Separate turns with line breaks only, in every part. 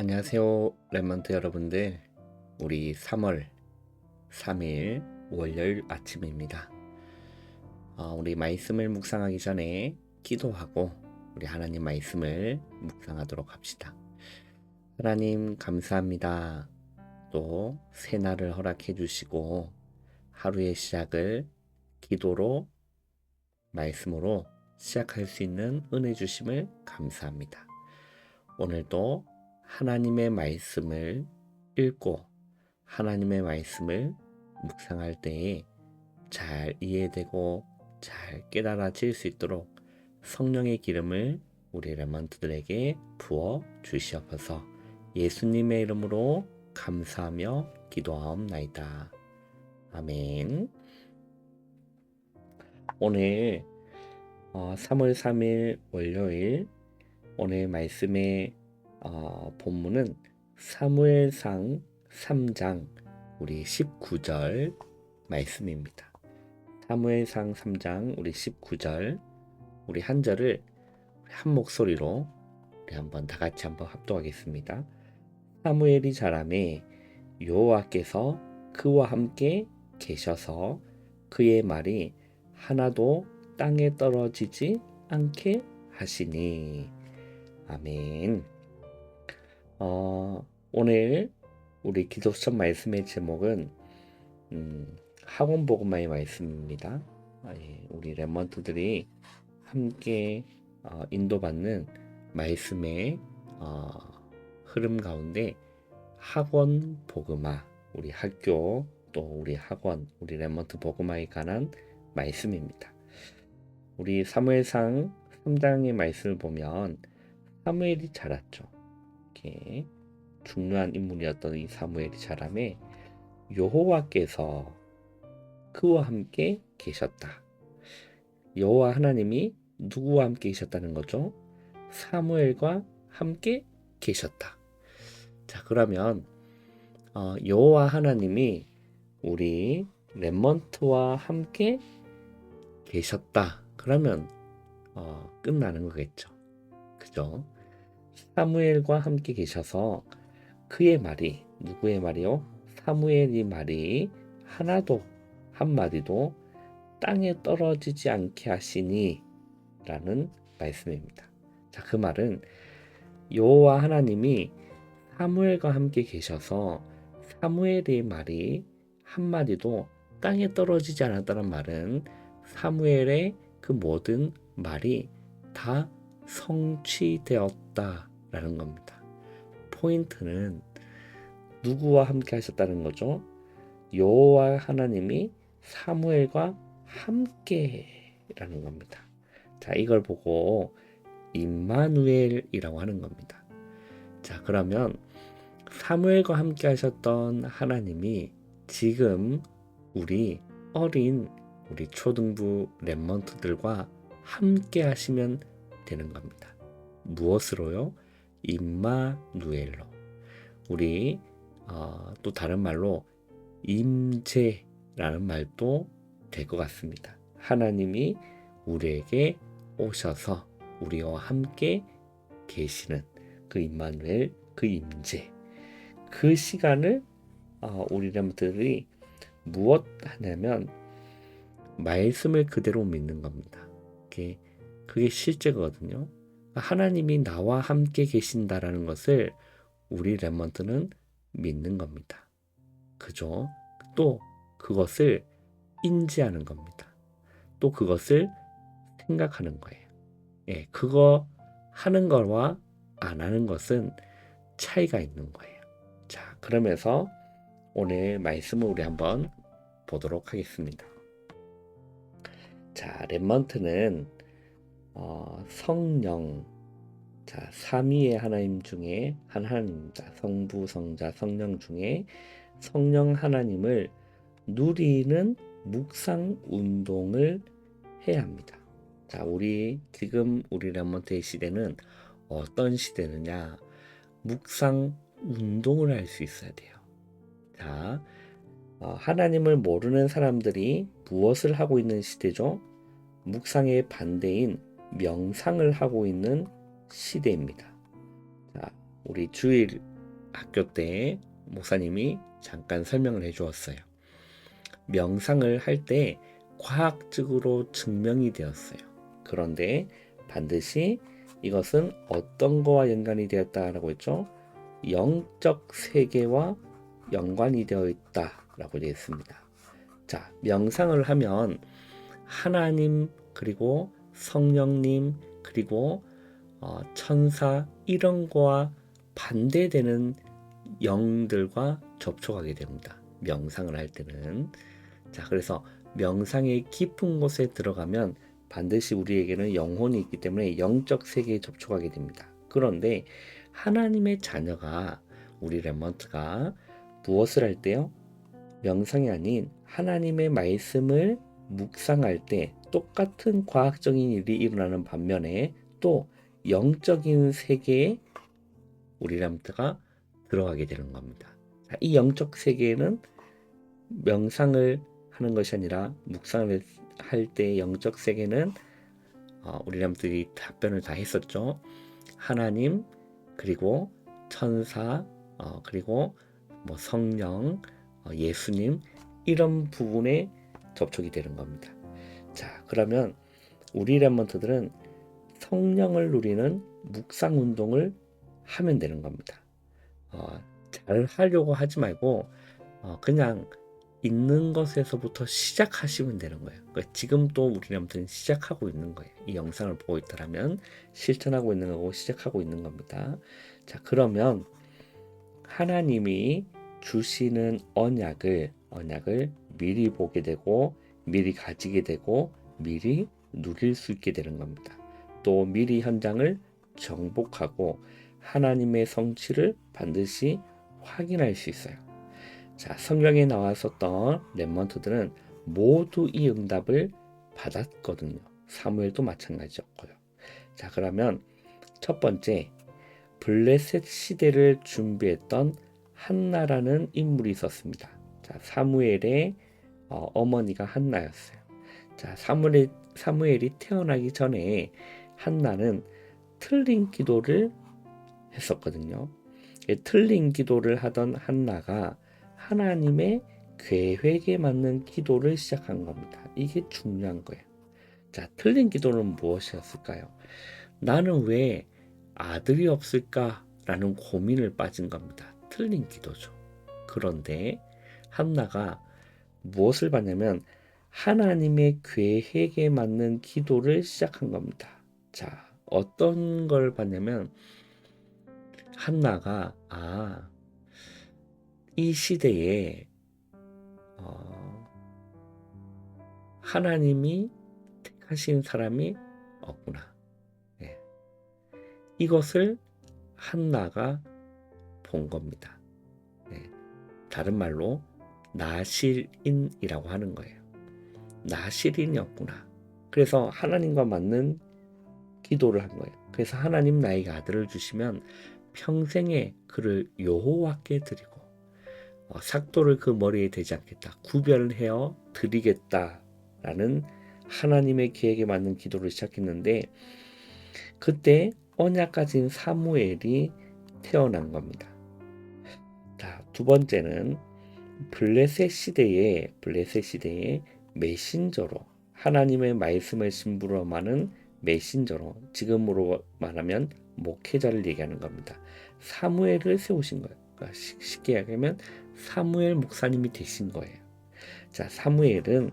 안녕하세요, 랩먼트 여러분들. 우리 3월 3일 월요일 아침입니다. 어, 우리 말씀을 묵상하기 전에 기도하고 우리 하나님 말씀을 묵상하도록 합시다. 하나님 감사합니다. 또 새날을 허락해 주시고 하루의 시작을 기도로 말씀으로 시작할 수 있는 은혜 주심을 감사합니다. 오늘도 하나님의 말씀을 읽고 하나님의 말씀을 묵상할 때에 잘 이해되고 잘 깨달아질 수 있도록 성령의 기름을 우리 레먼트들에게 부어 주시옵소서 예수님의 이름으로 감사하며 기도하옵나이다. 아멘. 오늘 3월 3일 월요일 오늘 말씀의 어, 본문은 사무엘상 3장 우리 19절 말씀입니다. 사무엘상 3장 우리 19절 우리 한 절을 한 목소리로 우리 한번 다 같이 한번 합독하겠습니다. 사무엘이 자라매 여호와께서 그와 함께 계셔서 그의 말이 하나도 땅에 떨어지지 않게 하시니 아멘. 어, 오늘 우리 기독성 말씀의 제목은 음, 학원 복음화의 말씀입니다. 아, 예, 우리 랩먼트들이 함께 어, 인도받는 말씀의 어, 흐름 가운데 학원 복음화 우리 학교 또 우리 학원 우리 랩먼트 복음화에 관한 말씀입니다. 우리 사무엘상 3장의 말씀을 보면 사무엘이 자랐죠. 이렇게 중요한 인물이었던 이 사무엘이 자라매 여호와께서 그와 함께 계셨다. 여호와 하나님이 누구와 함께 계셨다는 거죠? 사무엘과 함께 계셨다. 자, 그러면 어, 여호와 하나님이 우리 렘먼트와 함께 계셨다. 그러면 어, 끝나는 거겠죠. 그죠? 사무엘과 함께 계셔서 그의 말이 누구의 말이요? 사무엘이 말이 하나도 한 마디도 땅에 떨어지지 않게 하시니 라는 말씀입니다. 자, 그 말은 여호와 하나님이 사무엘과 함께 계셔서 사무엘의 말이 한 마디도 땅에 떨어지지 않았다는 말은 사무엘의 그 모든 말이 다 성취되었다 라는 겁니다. 포인트는 누구와 함께 하셨다는 거죠? 여호와 하나님이 사무엘과 함께라는 겁니다. 자, 이걸 보고 임마누엘이라고 하는 겁니다. 자, 그러면 사무엘과 함께 하셨던 하나님이 지금 우리 어린 우리 초등부 랩먼트들과 함께 하시면 되는 겁니다. 무엇으로요? 임마누엘로. 우리 어, 또 다른 말로 임재라는 말도 될 것 같습니다. 하나님이 우리에게 오셔서 우리와 함께 계시는 그 임마누엘, 그 임재, 그 시간을 어, 우리 렘들이 무엇 하냐면 말씀을 그대로 믿는 겁니다. 그게, 그게 실제거든요. 하나님이 나와 함께 계신다라는 것을 우리 렘먼트는 믿는 겁니다. 그죠? 또 그것을 인지하는 겁니다. 또 그것을 생각하는 거예요. 예, 그거 하는 거와 안 하는 것은 차이가 있는 거예요. 자, 그러면서 오늘 말씀을 우리 한번 보도록 하겠습니다. 자, 렘먼트는 어, 성령, 자, 삼위의 하나님 중에 한 하나님입니다. 성부, 성자, 성령 중에 성령 하나님을 누리는 묵상 운동을 해야 합니다. 자, 우리 지금 우리 렘먼트의 시대는 어떤 시대느냐? 묵상 운동을 할 수 있어야 돼요. 자, 어, 하나님을 모르는 사람들이 무엇을 하고 있는 시대죠? 묵상의 반대인 명상을 하고 있는 시대입니다. 자, 우리 주일 학교 때 목사님이 잠깐 설명을 해 주었어요. 명상을 할 때 과학적으로 증명이 되었어요. 그런데 반드시 이것은 어떤 거와 연관이 되었다라고 했죠? 영적 세계와 연관이 되어 있다라고 되어 있습니다. 자, 명상을 하면 하나님 그리고 성령님 그리고 어, 천사 이런 거와 반대되는 영들과 접촉하게 됩니다. 명상을 할 때는 자 그래서 명상의 깊은 곳에 들어가면 반드시 우리에게는 영혼이 있기 때문에 영적 세계에 접촉하게 됩니다. 그런데 하나님의 자녀가 우리 렘먼트가 무엇을 할 때요? 명상이 아닌 하나님의 말씀을 묵상할 때 똑같은 과학적인 일이 일어나는 반면에 또 영적인 세계에 우리 렘먼트가 들어가게 되는 겁니다. 자, 이 영적 세계에는 명상을 하는 것이 아니라 묵상을 할 때 영적 세계는 어, 우리 람들이 답변을 다 했었죠. 하나님 그리고 천사 어, 그리고 뭐 성령 어, 예수님 이런 부분에 접촉이 되는 겁니다. 자 그러면 우리 랩먼트들은 성령을 누리는 묵상 운동을 하면 되는 겁니다. 어, 잘 하려고 하지 말고 어, 그냥 있는 것에서부터 시작하시면 되는 거예요. 그러니까 지금 또 우리는 아무튼 시작하고 있는 거예요. 이 영상을 보고 있다면 실천하고 있는 거고 시작하고 있는 겁니다. 자, 그러면 하나님이 주시는 언약을 언약을 미리 보게 되고 미리 가지게 되고 미리 누릴 수 있게 되는 겁니다. 또 미리 현장을 정복하고 하나님의 성취를 반드시 확인할 수 있어요. 자, 성경에 나왔었던 랩먼트들은 모두 이 응답을 받았거든요. 사무엘도 마찬가지였고요. 자, 그러면 첫 번째 블레셋 시대를 준비했던 한나라는 인물이 있었습니다. 자, 사무엘의 어, 어머니가 한나였어요. 자, 사무엘, 사무엘이 태어나기 전에 한나는 틀린 기도를 했었거든요. 예, 틀린 기도를 하던 한나가 하나님의 계획에 맞는 기도를 시작한 겁니다. 이게 중요한 거예요. 자, 틀린 기도는 무엇이었을까요? 나는 왜 아들이 없을까라는 고민을 빠진 겁니다. 틀린 기도죠. 그런데 한나가 무엇을 받냐면 하나님의 계획에 맞는 기도를 시작한 겁니다. 자, 어떤 걸 받냐면 한나가 아, 이 시대에 어, 하나님이 택하신 사람이 없구나. 예. 이것을 한나가 본 겁니다. 예. 다른 말로 나실인이라고 하는 거예요. 나실인이 없구나. 그래서 하나님과 맞는 기도를 한 거예요. 그래서 하나님 나에게 아들을 주시면 평생에 그를 여호와께 드리고 어, 삭도를 그 머리에 대지 않겠다. 구별해어 드리겠다라는 하나님의 계획에 맞는 기도를 시작했는데 그때 언약 가 진 사무엘이 태어난 겁니다. 자, 두 번째는 블레셋 시대에 블레셋 시대에 메신저로 하나님의 말씀을 많은 메신저로 지금으로 말하면 목회자를 얘기하는 겁니다. 사무엘을 세우신 거예요. 그러니까 쉽게 얘기하면 사무엘 목사님이 되신 거예요. 자, 사무엘은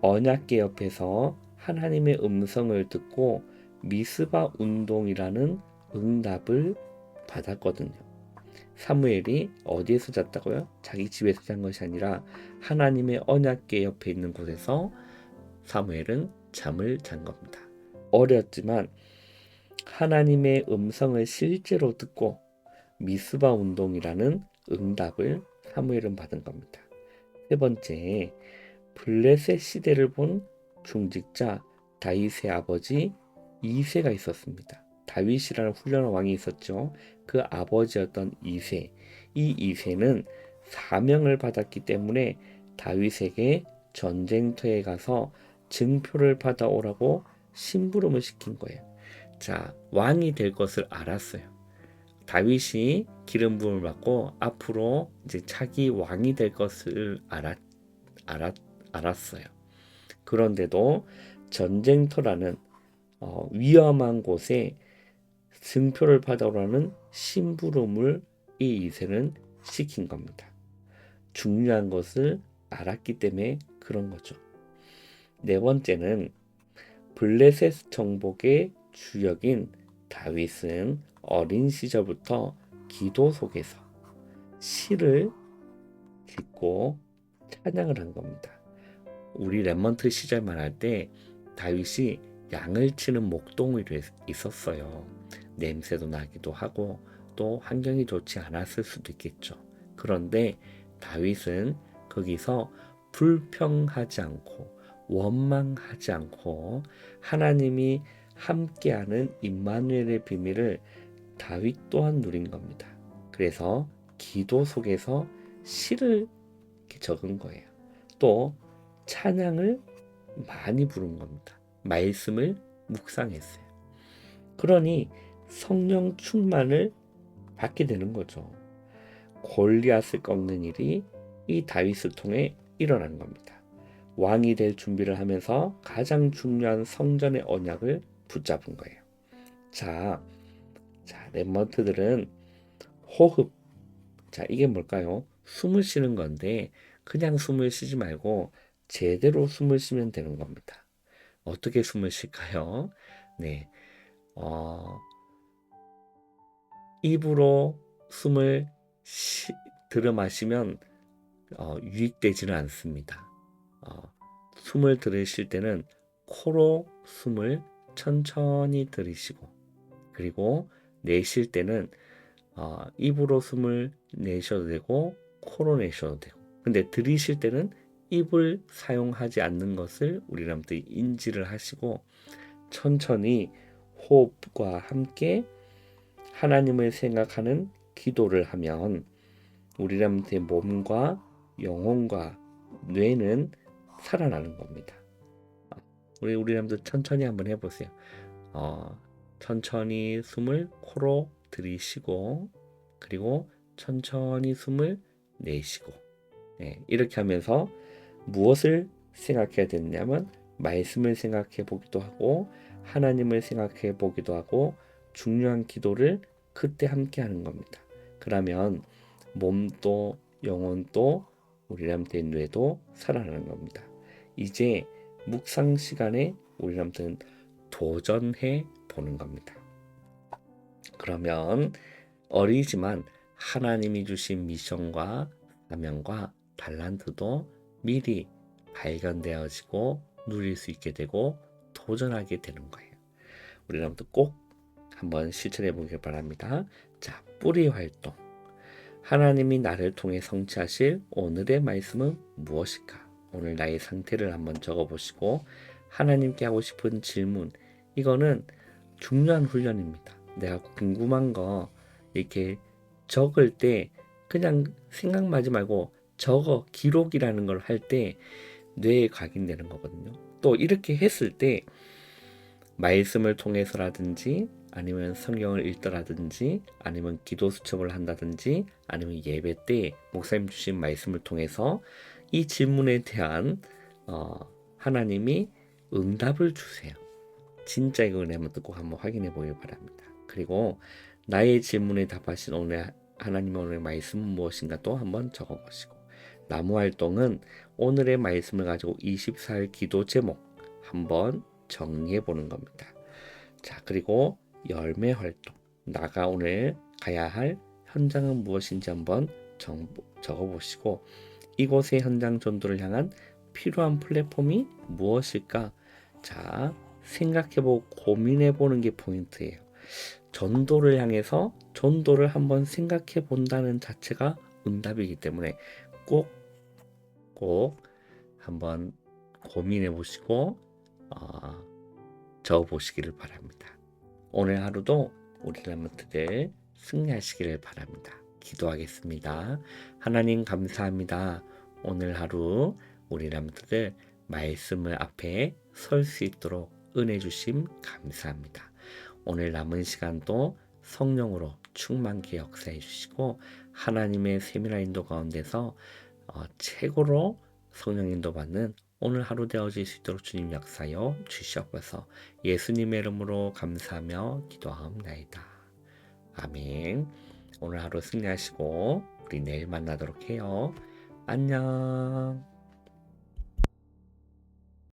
언약계 옆에서 하나님의 음성을 듣고 미스바 운동이라는 응답을 받았거든요. 사무엘이 어디에서 잤다고요? 자기 집에서 잔 것이 아니라 하나님의 언약계 옆에 있는 곳에서 사무엘은 잠을 잔 겁니다. 어렸지만 하나님의 음성을 실제로 듣고 미스바 운동이라는 응답을 사무엘은 받은 겁니다. 세 번째, 블레셋 시대를 본 중직자 다윗의 아버지 이세가 있었습니다. 다윗이라는 훌륭한 왕이 있었죠. 그 아버지였던 이세. 이 이세는 사명을 받았기 때문에 다윗에게 전쟁터에 가서 증표를 받아오라고 심부름을 시킨 거예요. 자, 왕이 될 것을 알았어요. 다윗이 기름 부음을 받고 앞으로 이제 차기 왕이 될 것을 알았, 알았, 알았어요. 그런데도 전쟁터라는 어, 위험한 곳에 승표를 받아오라는 심부름을 이 이세는 시킨 겁니다. 중요한 것을 알았기 때문에 그런 거죠. 네 번째는 블레셋 정복의 주역인 다윗은 어린 시절부터 기도 속에서 시를 짓고 찬양을 한 겁니다. 우리 랩먼트 시절만 할 때 다윗이 양을 치는 목동이 있었어요. 냄새도 나기도 하고 또 환경이 좋지 않았을 수도 있겠죠. 그런데 다윗은 거기서 불평하지 않고 원망하지 않고 하나님이 함께하는 임마누엘의 비밀을 다윗 또한 누린 겁니다. 그래서 기도 속에서 시를 적은 거예요. 또 찬양을 많이 부른 겁니다. 말씀을 묵상했어요. 그러니 성령 충만을 받게 되는 거죠. 골리앗을 꺾는 일이 이 다윗을 통해 일어난 겁니다. 왕이 될 준비를 하면서 가장 중요한 성전의 언약을 붙잡은 거예요. 자, 자, 랩먼트들은 호흡. 자, 이게 뭘까요? 숨을 쉬는 건데 그냥 숨을 쉬지 말고 제대로 숨을 쉬면 되는 겁니다. 어떻게 숨을 쉴까요? 네. 어, 입으로 숨을 시, 들어 마시면 어, 유익되지는 않습니다. 어, 숨을 들이쉴 때는 코로 숨을 천천히 들이쉬고 그리고 내쉴 때는 어, 입으로 숨을 내셔도 되고 코로 내셔도 되고 근데 들이쉴 때는 입을 사용하지 않는 것을 우리 람들이 인지를 하시고 천천히 호흡과 함께 하나님을 생각하는 기도를 하면 우리람들의 몸과 영혼과 뇌는 살아나는 겁니다. 우리 우리람들 천천히 한번 해보세요. 어, 천천히 숨을 코로 들이쉬고 그리고 천천히 숨을 내쉬고 네, 이렇게 하면서 무엇을 생각해야 되느냐면 말씀을 생각해 보기도 하고 하나님을 생각해 보기도 하고 중요한 기도를 그때 함께 하는 겁니다. 그러면 몸도 영혼도 우리람들 뇌도 살아나는 겁니다. 이제 묵상 시간에 우리람들은 도전해 보는 겁니다. 그러면 어리지만 하나님이 주신 미션과 사명과 달란트도 미리 발견되어지고 누릴 수 있게 되고 도전하게 되는 거예요. 우리 여러분들 꼭 한번 실천해 보길 바랍니다. 자, 뿌리 활동. 하나님이 나를 통해 성취하실 오늘의 말씀은 무엇일까? 오늘 나의 상태를 한번 적어 보시고 하나님께 하고 싶은 질문. 이거는 중요한 훈련입니다. 내가 궁금한 거 이렇게 적을 때 그냥 생각하지 말고 적어 기록이라는 걸 할 때 뇌에 각인되는 거거든요. 또 이렇게 했을 때 말씀을 통해서라든지 아니면 성경을 읽더라든지 아니면 기도 수첩을 한다든지 아니면 예배 때 목사님 주신 말씀을 통해서 이 질문에 대한 어, 하나님이 응답을 주세요. 진짜 이거 내면 꼭 한번 확인해 보길 바랍니다. 그리고 나의 질문에 답하신 오늘 하나님의 오늘 말씀은 무엇인가 또 한번 적어 보시고 나무 활동은 오늘의 말씀을 가지고 24일 기도 제목 한번 정리해 보는 겁니다. 자, 그리고 열매 활동. 나가 오늘 가야 할 현장은 무엇인지 한번 적어 보시고 이곳의 현장 전도를 향한 필요한 플랫폼이 무엇일까? 자, 생각해 보고 고민해 보는 게 포인트예요. 전도를 향해서 전도를 한번 생각해 본다는 자체가 응답이기 때문에 꼭, 꼭 한번 고민해 보시고, 어, 적어 보시기를 바랍니다. 오늘 하루도 우리 람트들 승리하시기를 바랍니다. 기도하겠습니다. 하나님 감사합니다. 오늘 하루 우리 람트들 말씀을 앞에 설 수 있도록 은혜 주심 감사합니다. 오늘 남은 시간도 성령으로 충만케 역사해 주시고 하나님의 세밀한 인도 가운데서 어, 최고로 성령 인도 받는 오늘 하루 되어질 수 있도록 주님 역사여 주시옵소서 예수님의 이름으로 감사하며 기도하옵나이다. 아멘. 오늘 하루 승리하시고 우리 내일 만나도록 해요. 안녕.